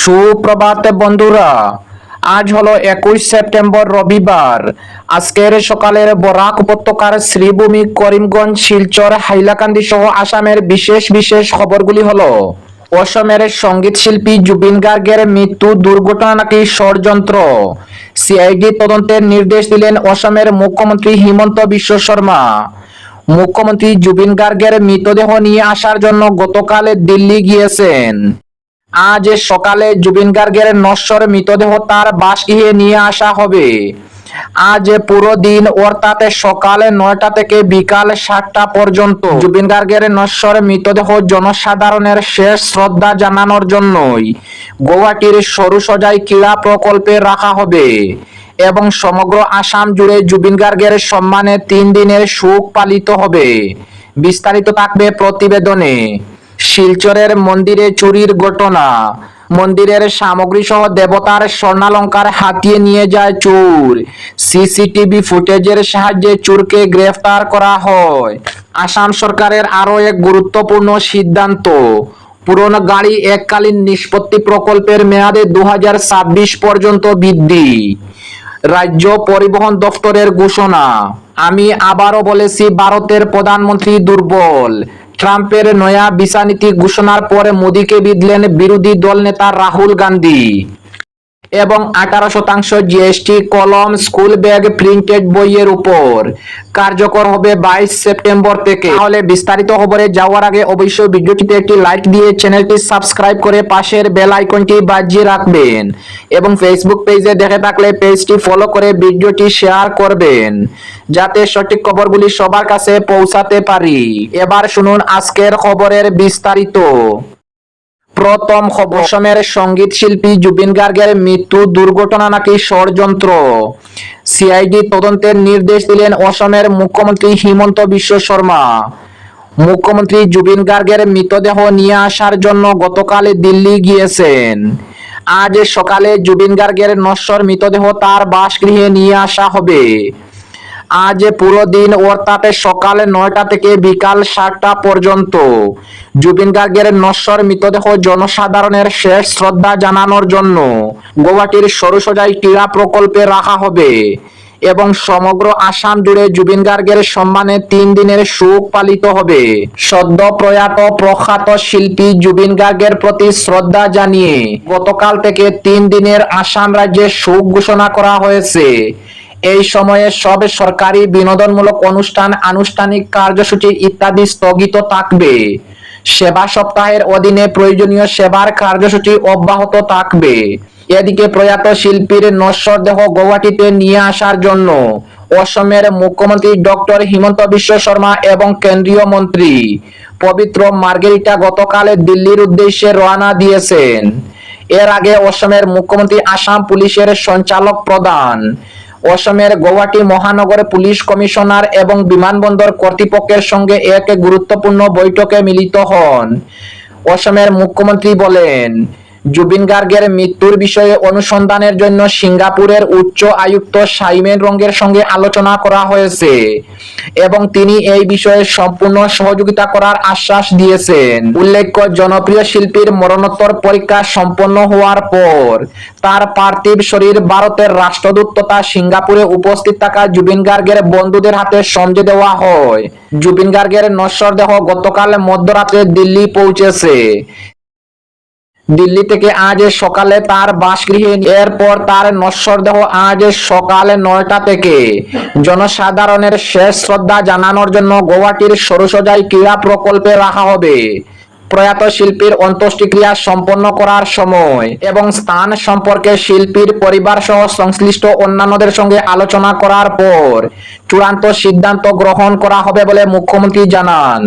সুপ্রভাত বন্ধুরা, আজ হলো একুশ সেপ্টেম্বর রবিবার। আজকের সকালের বরাক উপত্যকার শ্রীভূমি করিমগঞ্জ, শিলচর, হাইলাকান্দি সহ আসামের বিশেষ বিশেষ খবরগুলি হলো, অসমের সংগীত শিল্পী জুবিন গার্গের মৃত্যু দুর্ঘটনা নাকি ষড়যন্ত্র? সিআইডি তদন্তের নির্দেশ দিলেন অসমের মুখ্যমন্ত্রী হিমন্ত বিশ্ব শর্মা। মুখ্যমন্ত্রী জুবিন গার্গের মৃতদেহ নিয়ে আসার জন্য গতকাল দিল্লি গিয়েছেন। আজ সকালে জুবিন গার্গের নশ্বর মৃতদেহ তার বাসগৃহে নিয়ে আসা হবে। আজ পুরো দিন অর্থাৎ সকালে নয়টা থেকে বিকাল সাতটা পর্যন্ত জুবিন গার্গের নশ্বর মৃতদেহ জনসাধারণের শেষ শ্রদ্ধা জানানোর জন্যই গুয়াহাটির সরু সজাই ক্রীড়া প্রকল্পে রাখা হবে এবং সমগ্র আসাম জুড়ে জুবিন গার্গের সম্মানে তিন দিনের শোক পালিত হবে। বিস্তারিত থাকবে প্রতিবেদনে। শিলচরের মন্দিরে চুরির ঘটনা। মন্দিরের সামগ্রী সহ দেবতার স্বর্ণালঙ্কার হাতিয়ে নিয়ে যায় চোর। সিসিটিভি ফুটেজের সাহায্যে চোরকে গ্রেফতার করা হয়। আসাম সরকারের আরও এক গুরুত্বপূর্ণ সিদ্ধান্ত। পুরনো গাড়ি এককালীন নিষ্পত্তি প্রকল্পের মেয়াদে দু হাজার ছাব্বিশ পর্যন্ত বৃদ্ধি। রাজ্য পরিবহন দফতরের ঘোষণা। আমি আবারও বলেছি, ভারতের প্রধানমন্ত্রী দুর্বল। ট্রাম্পের নয়া ভিসা নীতি ঘোষণার পরে মোদীকে বিধলেন বিরোধী দল নেতা রাহুল গান্ধী। এবং আঠারো শতাংশ জিএসটি কলম স্কুল ব্যাগ প্রিন্টেড বইয়ের উপর। কার্যকর হবে বাইশ সেপ্টেম্বর থেকে। তাহলে বিস্তারিত খবরে যাওয়ার আগে অবশ্যই ভিডিওটিতে একটি লাইক দিয়ে চ্যানেলটি সাবস্ক্রাইব করে পাশের বেল আইকনটি বাজিয়ে রাখবেন এবং ফেসবুক পেজে দেখে থাকলে পেজটি ফলো করে ভিডিওটি শেয়ার করবেন, যাতে সঠিক খবরগুলি সবার কাছে পৌঁছাতে পারি। এবার শুনুন আজকের খবরের বিস্তারিত। প্রথম খবর অসমের সংগীত শিল্পী জুবিন গার্গের মৃত্যু দুর্ঘটনা নাকি ষড়যন্ত্র? সিআইডি তদন্তের নির্দেশ দিলেন অসমের মুখ্যমন্ত্রী হিমন্ত বিশ্ব শর্মা। মুখ্যমন্ত্রী জুবিন গার্গের মৃতদেহ নিয়ে আসার জন্য গতকাল দিল্লি গিয়েছেন। আজ সকালে জুবিন গার্গের নশ্বর মৃতদেহ তার বাসগৃহে নিয়ে আসা হবে। আজ পুরো দিন অর্থাৎ সকালে নয়টা থেকে বিকাল সাতটা পর্যন্ত। জুবিন গার্গের নশ্বর মৃতদেহ জনসাধারণের শেষ শ্রদ্ধা জানানোর জন্য গুয়াহাটির সরুসজাই ক্রীড়া প্রকল্পে রাখা হবে এবং সমগ্র আসাম জুড়ে জুবিন গার্গের সম্মানে তিন দিনের শোক পালিত হবে। সদ্য প্রয়াত প্রখ্যাত শিল্পী জুবিন গার্গের প্রতি শ্রদ্ধা জানিয়ে গতকাল থেকে তিন দিনের আসাম রাজ্যে শোক ঘোষণা করা হয়েছে। এই সময়ে সব সরকারি বিনোদনমূলক অনুষ্ঠান, আনুষ্ঠানিক কার্যসূচি ইত্যাদি স্থগিত থাকবে। সেবা সপ্তাহের অধীনে প্রয়োজনীয় সেবার কার্যসূচি অব্যাহত থাকবে। এদিকে প্রয়াত শিল্পীর নশ্বর দেহ গৌহাটিতে নিয়ে আসার জন্য অসমের মুখ্যমন্ত্রী ডক্টর হিমন্ত বিশ্ব শর্মা এবং কেন্দ্রীয় মন্ত্রী পবিত্র মার্গেরিটা গতকালে দিল্লির উদ্দেশ্যে রওনা দিয়েছেন। এর আগে অসমের মুখ্যমন্ত্রী আসাম পুলিশের সঞ্চালক প্রধান অসমের গৌহাটি মহানগর পুলিশ কমিশনার এবং বিমানবন্দর কর্তৃপক্ষের সঙ্গে এক গুরুত্বপূর্ণ বৈঠকে মিলিত হন। অসমের মুখ্যমন্ত্রী বলেন জুবিন গার্গের মৃত্যুর বিষয়ে অনুসন্ধানের জন্য সিঙ্গাপুরের উচ্চ আয়ুক্ত সাইমেন রঙ্গের সঙ্গে আলোচনা করা হয়েছে এবং তিনি এই বিষয়ে সম্পূর্ণ সহযোগিতা করার আশ্বাস দিয়েছেন। উল্লেখ্য, জনপ্রিয় শিল্পীর মরণোত্তর পরীক্ষা সম্পন্ন হওয়ার পর তার পার্থিব শরীর ভারতের রাষ্ট্রদূত তথা সিঙ্গাপুরে উপস্থিত থাকা জুবিন গার্গের বন্ধুদের হাতে সমঝে দেওয়া হয়। জুবিন গার্গের নশ্বর দেহ গতকাল মধ্যরাতে দিল্লি পৌঁছেছে। দিল্লি থেকে আজ সকালে তার বাসগৃহে, এরপর তার নশ্বর দেহ আজ সকালে নয়টা থেকে। জনসাধারণের শেষ শ্রদ্ধা জানানোর জন্য গোয়াটির সরসজাই ক্রীড়া প্রকল্পে রাখা হবে। প্রয়াত শিল্পীর অন্ত্যেষ্টিক্রিয়া সম্পন্ন করার সময় এবং স্থান সম্পর্কে শিল্পীর পরিবার সহ সংশ্লিষ্ট অন্যান্যদের সঙ্গে আলোচনা করার পর চূড়ান্ত সিদ্ধান্ত গ্রহণ করা হবে বলে মুখ্যমন্ত্রী জানান।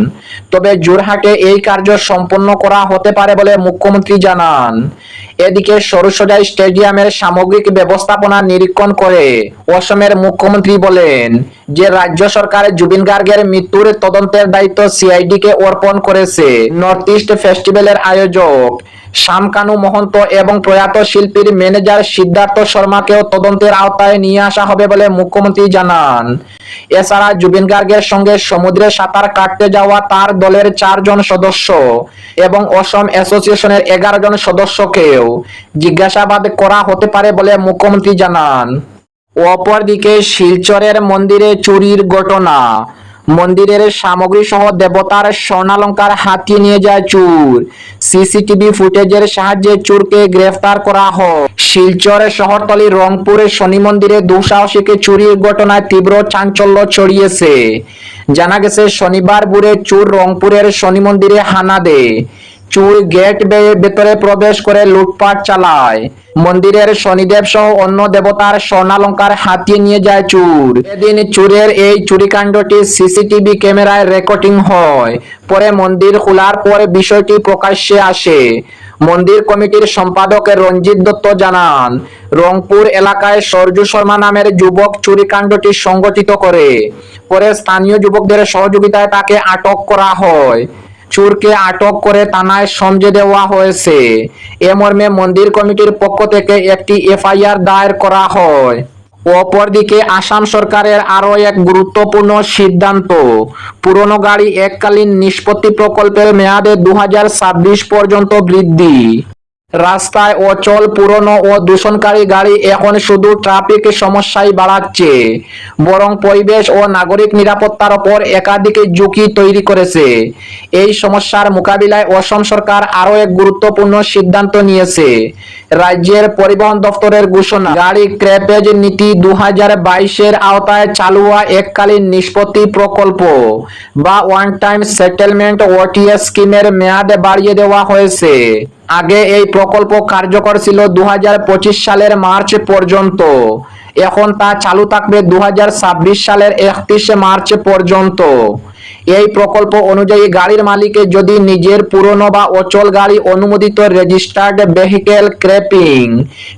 তবে জোরহাটে এই কার্য সম্পন্ন করা হতে পারে বলে মুখ্যমন্ত্রী জানান। এদিকে সরুসজাই স্টেডিয়ামের সামগ্রিক ব্যবস্থাপনা নিরীক্ষণ করে অসমের মুখ্যমন্ত্রী বলেন যে রাজ্য সরকার জুবিন গার্গের মৃত্যুর তদন্তের দায়িত্ব সিআইডি কে অর্পণ করেছে। নর্থ ইস্ট ফেস্টিভ্যালের আয়োজক। শামকানু মহন্ত এবং প্রয়াত শিল্পীর ম্যানেজার সিদ্ধার্থ শর্মাকেও তদন্তের আওতায় নিয়ে আসা হবে বলে মুখ্যমন্ত্রী জানান। এছাড়া জুবিন গার্গের সঙ্গে সমুদ্রে সাঁতার কাটতে যাওয়া তার দলের চারজন সদস্য এবং অসম অ্যাসোসিয়েশনের এগারো জন সদস্যকেও জিজ্ঞাসাবাদ করা হতে পারে বলে মুখ্যমন্ত্রী জানান। অপরদিকে শিলচরের মন্দিরে চুরির ঘটনা। মন্দিরের সামগ্রী সহ দেবতার স্বর্ণালঙ্কার হাতিয়ে নিয়ে যায় চুর। সিসিটিভি ফুটেজের সাহায্যে চুরকে গ্রেফতার করা হয়। শিলচর শহরতলি রংপুরে শনি মন্দিরে দুঃসাহসীকে চুরির ঘটনায় তীব্র চাঞ্চল্য ছড়িয়েছে। জানা গেছে, শনিবার ভোরে চুর রংপুরের শনি মন্দিরে হানা দেয়। চুর গেট ভেতরে প্রবেশ করে লুটপাট চালায়। মন্দিরের শনিদেব সহ অন্য দেবতার স্বর্ণালঙ্কার হাতিয়ে নিয়ে যায় চুর। এদিন চুরের এই চুরিকাণ্ডটি সিসিটিভি ক্যামেরায় রেকর্ডিং হয়। পরে মন্দির খোলার পর বিষয়টি প্রকাশ্যে আসে। মন্দির কমিটির সম্পাদক রঞ্জিত দত্ত জানান, রংপুর এলাকায় সরজু শর্মা নামের যুবক চুরিকাণ্ডটি সংগঠিত করে। পরে স্থানীয় যুবকদের সহযোগিতায় তাকে আটক করা হয়। চোরকে আটক করে থানায় সমঝে দেওয়া হয়েছে। এ মর্মে মন্দির কমিটির পক্ষ থেকে একটি এফআইআর দায়ের করা হয়। অপরদিকে আসাম সরকারের আরও এক গুরুত্বপূর্ণ সিদ্ধান্ত, পুরনো গাড়ি এককালীন নিষ্পত্তি প্রকল্পের মেয়াদে দু হাজার ছাব্বিশ পর্যন্ত বৃদ্ধি। রাস্তায় অচল পুরনো ও দূষণকারী গাড়ি এখন শুধু ট্রাফিক সমস্যাই বাড়াচ্ছে। বরং পরিবেশ ও নাগরিক নিরাপত্তার ওপর একাধিক ঝুঁকি তৈরি করেছে। এই সমস্যার মোকাবিলায় অসম সরকার আরও এক গুরুত্বপূর্ণ সিদ্ধান্ত নিয়েছে। রাজ্যের পরিবহন দপ্তরের ঘোষণা। গাড়ি ক্র্যাপেজ নীতি দু হাজার বাইশের আওতায় চালু হওয়া এককালীন নিষ্পত্তি প্রকল্প বা ওয়ান টাইম সেটেলমেন্ট ওটিএস স্কিমের মেয়াদ বাড়িয়ে দেওয়া হয়েছে। আগে এই প্রকল্প কার্যকর ছিল দু হাজার পঁচিশ সালের মার্চ পর্যন্ত। এখন তা চালু থাকবে দু হাজার ছাব্বিশ সালের একত্রিশে মার্চ পর্যন্ত। এই প্রকল্প অনুযায়ী গাড়ির মালিকের যদি নিজের পুরনো বা অচল গাড়ি অনুমোদিত রেজিস্টার্ড ভেহিকেল ক্রেপিং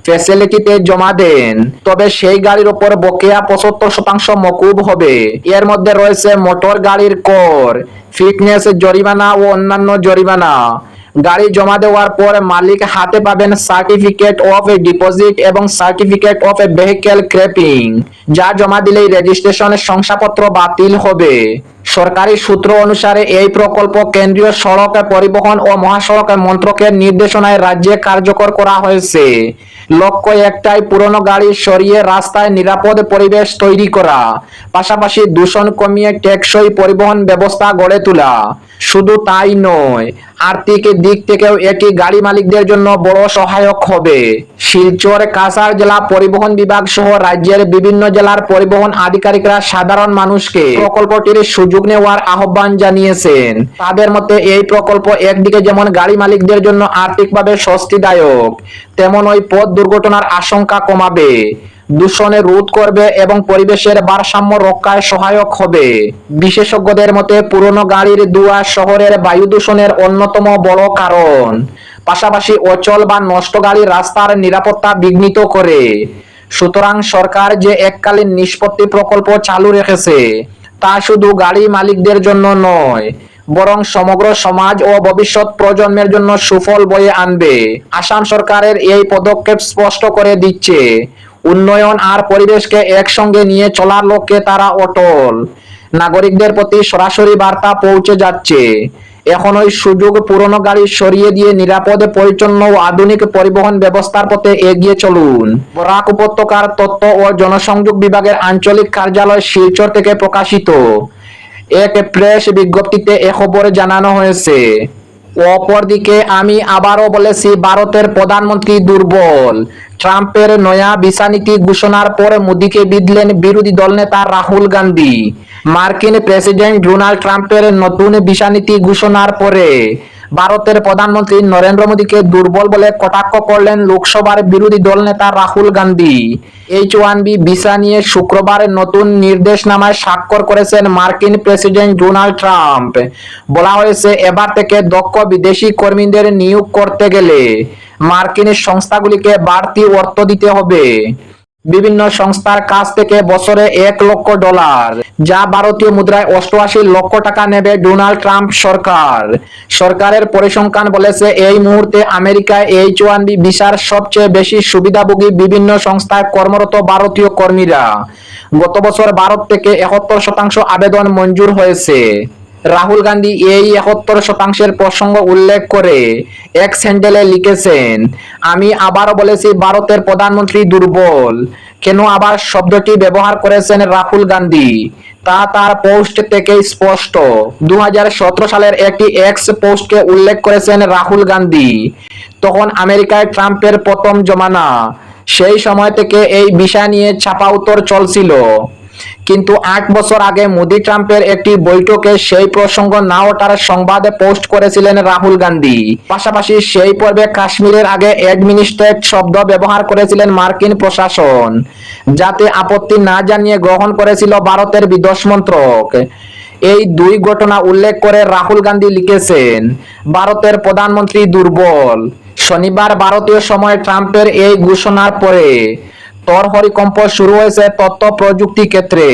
ফ্যাসিলিটিতে জমা দেন, তবে সেই গাড়ির ওপর বকেয়া পঁচাত্তর শতাংশ মকুব হবে। এর মধ্যে রয়েছে মোটর গাড়ির কর ফিটনেস জরিমানা ও অন্যান্য জরিমানা। গাড়ি জমা দেওয়ার পর মালিক হাতে পাবেন সার্টিফিকেট অফ এ ডিপোজিট এবং certificate of a vehicle scrapping যা জমা দিলেই রেজিস্ট্রেশনের শংসাপত্র বাতিল হবে। সরকারি সূত্র অনুসারে এই প্রকল্প কেন্দ্রীয় সড়ক পরিবহন ও মহাসড়ক মন্ত্রকের নির্দেশনায় রাজ্যে কার্যকর করা হয়েছে। লক্ষ্য একটাই, পুরনো গাড়ি সরিয়ে রাস্তায় নিরাপদ পরিবেশ তৈরি করা। পাশাপাশি দূষণ কমিয়ে টেকসই পরিবহন ব্যবস্থা গড়ে তোলা। শুধু তাই নয়, আর্থিক দিক থেকেও এটি গাড়ি মালিকদের জন্য বড় সহায়ক হবে। শিলচর, কাছাড় জেলা পরিবহন বিভাগ সহ রাজ্যের বিভিন্ন জেলার পরিবহন আধিকারিকরা সাধারণ মানুষকে প্রকল্পটির সুযোগ নেওয়ার আহ্বান জানিয়েছেন। তাদের মতে, এই প্রকল্প একদিকে যেমন গাড়ি মালিকদের জন্য আর্থিকভাবে স্বস্তিদায়ক তেমন ওই পথ দুর্ঘটনার আশঙ্কা কমাবে। দূষণে রোধ করবে এবং পরিবেশের ভারসাম্য রক্ষায় সহায়ক হবে। বিশেষজ্ঞদের মতে, পুরনো গাড়ির দুয়া শহরের বায়ু দূষণের অন্যতম বড় কারণ। পাশাপাশি অচল বা নষ্ট গাড়ি রাস্তার নিরাপত্তা বিঘ্নিত করে। সুতরাং সরকার যে এককালীন নিষ্পত্তি প্রকল্প চালু রেখেছে, তা শুধু গাড়ি মালিকদের জন্য নয় বরং সমগ্র সমাজ ও ভবিষ্যৎ প্রজন্মের জন্য সুফল বয়ে আনবে। আসাম সরকারের এই পদক্ষেপ স্পষ্ট করে দিচ্ছে, উন্নয়ন আর পরিবেশকে একসঙ্গে নিয়ে চলার লক্ষ্যে তারা অটল। নাগরিকদের প্রতি সরাসরি বার্তা পৌঁছে যাচ্ছে। এখন ওই সুযোগ পুরনো গাড়ি সরিয়ে দিয়ে নিরাপদে, পরিচ্ছন্ন ও আধুনিক পরিবহন ব্যবস্থার পথে এগিয়ে চলুন। বরাক উপত্যকার তথ্য ও জনসংযোগ বিভাগের আঞ্চলিক কার্যালয় শিলচর থেকে প্রকাশিত। এক প্রেস বিজ্ঞপ্তিতে এ খবর জানানো হয়েছে। অপরদিকে আমি আবারও বলেছি, ভারতের প্রধানমন্ত্রী দুর্বল। ট্রাম্পের নয়া ভিসা ঘোষণার পর মোদীকে বিধলেন বিরোধী দল নেতা রাহুল গান্ধী। মার্কিন প্রেসিডেন্ট ডোনাল্ড ট্রাম্পের নতুন ভিসা ঘোষণার পরে ভারতের প্রধানমন্ত্রী নরেন্দ্র মোদীকে দুর্বল বলে কটাক্ষ করলেন লোকসভার বিরোধী দল নেতা Rahul Gandhi. H one B visa নিয়ে শুক্রবার নতুন নির্দেশনামায় স্বাক্ষর করেছেন মার্কিন প্রেসিডেন্ট ডোনাল্ড ট্রাম্প। বলা হয়েছে, এবার থেকে দক্ষ বিদেশি কর্মীদের নিয়োগ করতে গেলে মার্কিন সংস্থাগুলিকে বাড়তি অর্থ দিতে হবে। বিভিন্ন সংস্থার কাছ থেকে বছরে এক লক্ষ ডলার, যা ভারতীয় মুদ্রায় অষ্টআশি লক্ষ টাকা নেবে ডোনাল্ড ট্রাম্প সরকার। সরকারের পরিসংখ্যান বলেছে, এই মুহূর্তে আমেরিকায় এইচ ওয়ান বি ভিসার সবচেয়ে বেশি সুবিধাভোগী বিভিন্ন সংস্থায় কর্মরত ভারতীয় কর্মীরা। গত বছর ভারত থেকে একাত্তর শতাংশ আবেদন মঞ্জুর হয়েছে। রাহুল গান্ধী এই একাত্তর শতাংশের প্রসঙ্গ উল্লেখ করে এক স্যান্ডেলে লিখেছেন, আমি আবারও বলেছি ভারতের প্রধানমন্ত্রী দুর্বল। কেন আবার শব্দটি ব্যবহার করেছেন রাহুল গান্ধী? তা তার পোস্ট থেকে স্পষ্ট। দু হাজার সতেরো সালের একটি এক্স পোস্টকে উল্লেখ করেছেন রাহুল গান্ধী। তখন আমেরিকায় ট্রাম্পের প্রথম জমানা। সেই সময় থেকে এই বিষয় নিয়ে ছাপা উত্তর চলছিল। কিন্তু আট বছর আগে মোদি ট্রাম্পের একটি বৈঠকে সেই প্রসঙ্গ না ওঠার সংবাদে পোস্ট করেছিলেন রাহুল গান্ধী। পাশাপাশি সেই পর্বে কাশ্মীরের আগে অ্যাডমিনিস্ট্রেট শব্দ ব্যবহার করেছিলেন মার্কিন প্রশাসন, যাতে আপত্তি না জানিয়ে গ্রহণ করেছিল ভারতের বিদেশ মন্ত্রক। এই দুই ঘটনা উল্লেখ করে রাহুল গান্ধী লিখেছেন, ভারতের প্রধানমন্ত্রী দুর্বল। শনিবার ভারতীয় সময় ট্রাম্পের এই ঘোষণার পরে তরহরিকম্প শুরু হয়েছে তথ্য প্রযুক্তি ক্ষেত্রে।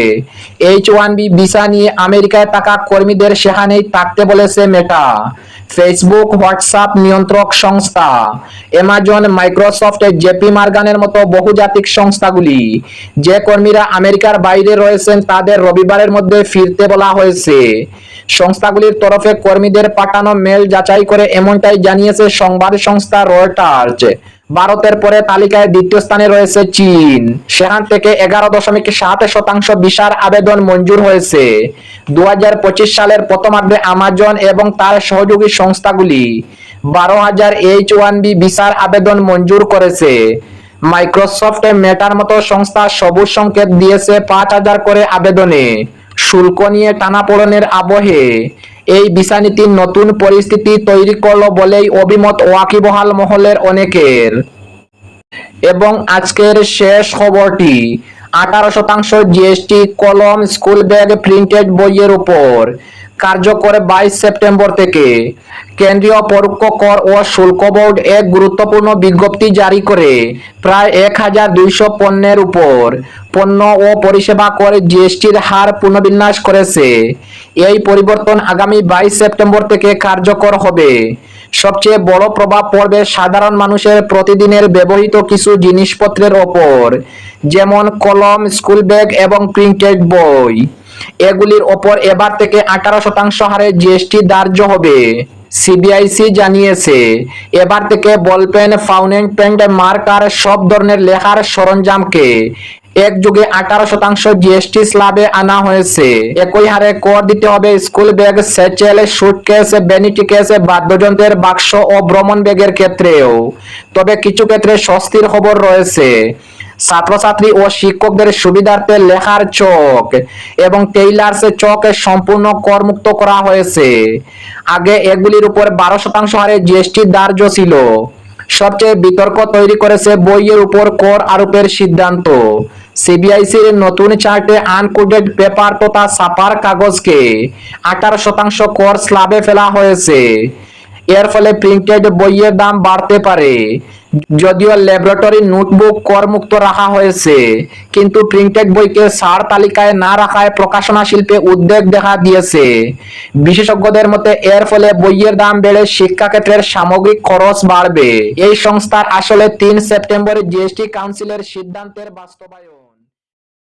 এইচ ওয়ান বি ভিসা নিয়ে আমেরিকায় থাকা কর্মীদের সেখানেই থাকতে বলেছে মেটা ফেসবুক হোয়াটসঅ্যাপ নিয়ন্ত্রক সংস্থা। অ্যামাজন মাইক্রোসফট জেপি মার্গানের মতো বহুজাতিক সংস্থাগুলি। যে কর্মীরা আমেরিকার বাইরে রয়েছেন তাদের রবিবারের মধ্যে ফিরতে বলা হয়েছে। সংস্থাগুলির তরফে কর্মীদের পাঠানো মেল যাচাই করে এমনটাই জানিয়েছে সংবাদ সংস্থা রয়টার্স ভারতের পরে তালিকায় দ্বিতীয় স্থানে রয়েছে চীন। সেখান থেকে এগারো দশমিক সাত শতাংশ ভিসার আবেদন মঞ্জুর হয়েছে। দু হাজার পঁচিশ সালের প্রথমার্ধে আমাজন এবং তার সহযোগী সংস্থাগুলি বারো হাজার এইচ ওয়ান বি ভিসার আবেদন মঞ্জুর করেছে। মাইক্রোসফট মেটার মতো সংস্থা সবুজ সংকেত দিয়েছে পাঁচ হাজার করে আবেদনে। শুল্ক নিয়ে টানাপোড়নের আবহে। এই ভিসা নতুন পরিস্থিতি তৈরি করল বলেই অভিমত ওয়াকিবহাল মহলের অনেকের। এবং আজকের শেষ খবরটি, আঠারো শতাংশ জিএসটি কলম স্কুল ব্যাগ প্রিন্টেড বইয়ের উপর। কার্যকর বাইশ সেপ্টেম্বর থেকে কেন্দ্রীয় পরোক্ষ কর ও শুল্ক বোর্ড এক গুরুত্বপূর্ণ বিজ্ঞপ্তি জারি করে। প্রায় এক হাজার দুইশো পণ্যের উপর পণ্য ও পরিষেবা কর জিএসটির হার পুনর্বিন্যাস করেছে। এই পরিবর্তন আগামী বাইশ সেপ্টেম্বর থেকে কার্যকর হবে। সবচেয়ে বড় প্রভাব পড়বে সাধারণ মানুষের প্রতিদিনের ব্যবহৃত কিছু জিনিসপত্রের ওপর, যেমন কলম, স্কুল ব্যাগ এবং প্রিন্টেড বই। এগুলির ওপর এবার থেকে আঠারো শতাংশ হারে জিএসটি ধার্য হবে। সিবিআইসি জানিয়েছে, এবার থেকে বলপেন ফাউন্টেন পেন মার্কার সব ধরনের লেখার সরঞ্জামকে এক যুগে আঠারো শতাংশ জিএসটি স্ল্যাবে আনা হয়েছে। একই হারে কর দিতে হবে school bag satchel suitcase vanity case বাদ্যযন্ত্রের বাক্স ও ভ্রমণ ব্যাগের ক্ষেত্রেও। তবে কিছু ক্ষেত্রে স্বস্তির খবর রয়েছে। ছাত্রছাত্রী ও শিক্ষকদের সুবিধার্থে লেখার চক এবং টেইলার্স চক সম্পূর্ণ করমুক্ত করা হয়েছে। আগে এগুলির উপর বারো শতাংশ হারে জিএসটি ধার্য ছিল। সবচেয়ে বিতর্ক তৈরি করেছে বইয়ের উপর কর আরোপের সিদ্ধান্ত। সিবিআইসির নতুন চার্টে আনকোডেড পেপার তথা ছাপার কাগজকে আঠারো শতাংশ কর স্ল্যাবে ফেলা হয়েছে। এর ফলে প্রিন্টেড বইয়ের দাম বাড়তে পারে। যদিও ল্যাবরেটরি নোটবুক করমুক্ত রাখা হয়েছে, কিন্তু প্রিন্টেড বইকে সার তালিকায় না রাখায় প্রকাশনা শিল্পে উদ্বেগ দেখা দিয়েছে। বিশেষজ্ঞদের মতে, এর ফলে বইয়ের দাম বেড়ে শিক্ষাক্ষেত্রের সামগ্রিক খরচ বাড়বে। এই সংস্থার আসলে তিন সেপ্টেম্বরে জিএসটি কাউন্সিলের সিদ্ধান্তের বাস্তবায়ন।